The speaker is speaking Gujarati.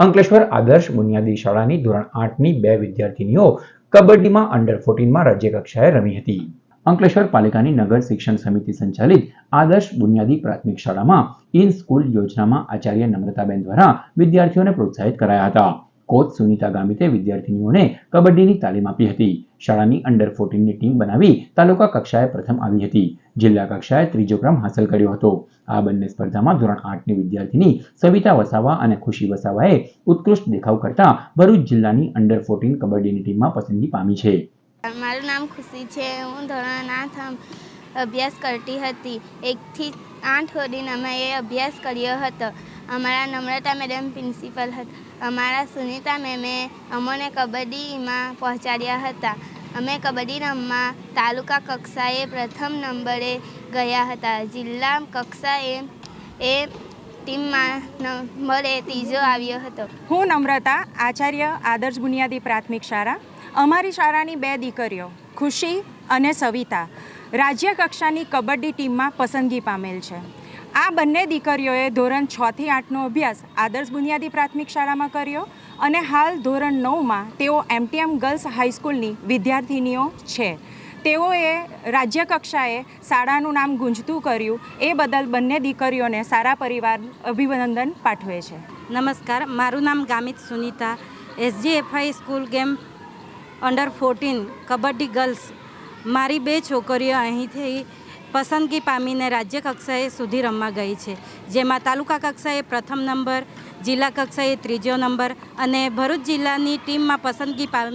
અંકલેશ્વર આદર્શ બુનિયાદી શાળાની ધોરણ આઠની બે વિદ્યાર્થીનીઓ કબડ્ડીમાં અંડર ફોર્ટીનમાં રાજ્યકક્ષાએ રમી હતી. અંકલેશ્વર પાલિકાની નગર શિક્ષણ સમિતિ સંચાલિત આદર્શ બુનિયાદી પ્રાથમિક શાળામાં ઇન સ્કૂલ યોજનામાં આચાર્ય નમ્રતાબેન દ્વારા વિદ્યાર્થીઓને પ્રોત્સાહિત કરાયા હતા. કોચ સુનીતા ગામિતે વિદ્યાર્થીનીઓને કબડ્ડીની તાલીમ આપી હતી. શાળાની અંડર ફોર્ટીનની ટીમ બનાવી તાલુકા કક્ષાએ પ્રથમ આવી હતી. જિલ્લા કક્ષાએ ત્રીજો ક્રમ હાંસલ કર્યો હતો. આ બંને સ્પર્ધામાં ધોરણ આઠની વિદ્યાર્થીની સવિતા વસાવા અને ખુશી વસાવાએ ઉત્કૃષ્ટ દેખાવ કરતા ભરૂચ જિલ્લાની અંડર ફોર્ટીન કબડ્ડીની ટીમમાં પસંદગી પામી છે. મારું નામ ખુશી છે. હું ધોરણ આઠ અભ્યાસ કરતી હતી. એકથી આઠ સુધીનો અમે એ અભ્યાસ કર્યો હતો. અમારા નમ્રતા મેડમ પ્રિન્સિપલ હતા. અમારા સુનિતા મેમે અમને કબડ્ડીમાં પહોંચાડ્યા હતા. અમે કબડ્ડી રમવા તાલુકા કક્ષાએ પ્રથમ નંબરે ગયા હતા. જિલ્લા કક્ષાએ એ ટીમમાં નંબરે ત્રીજો આવ્યો હતો. હું નમ્રતા, આચાર્ય, આદર્શ બુનિયાદી પ્રાથમિક શાળા. અમારી શાળાની બે દીકરીઓ, ખુશી અને સવિતા રાજ્ય કક્ષાની કબડ્ડી ટીમમાં પસંદગી પામેલ છે. આ બંને દીકરીઓએ ધોરણ છથી આઠનો અભ્યાસ આદર્શ બુનિયાદી પ્રાથમિક શાળામાં કર્યો અને હાલ ધોરણ નવમાં તેઓ એમટીએમ ગર્લ્સ હાઈસ્કૂલની વિદ્યાર્થિનીઓ છે. તેઓએ રાજ્ય કક્ષાએ શાળાનું નામ ગુંજતું કર્યું. એ બદલ બંને દીકરીઓને સારા પરિવાર અભિનંદન પાઠવે છે. નમસ્કાર, મારું નામ Gamit Sunita SGFI school game under fourteen kabaddi girls મારી બે છોકરીઓ અહીંથી પસંદગી પામીને રાજ્ય કક્ષાએ સુધી રમવા ગઈ છે, જેમાં તાલુકા કક્ષાએ પ્રથમ નંબર, જિલ્લા કક્ષાએ ત્રીજો નંબર અને ભરૂચ જિલ્લાની ટીમમાં પસંદગી પામી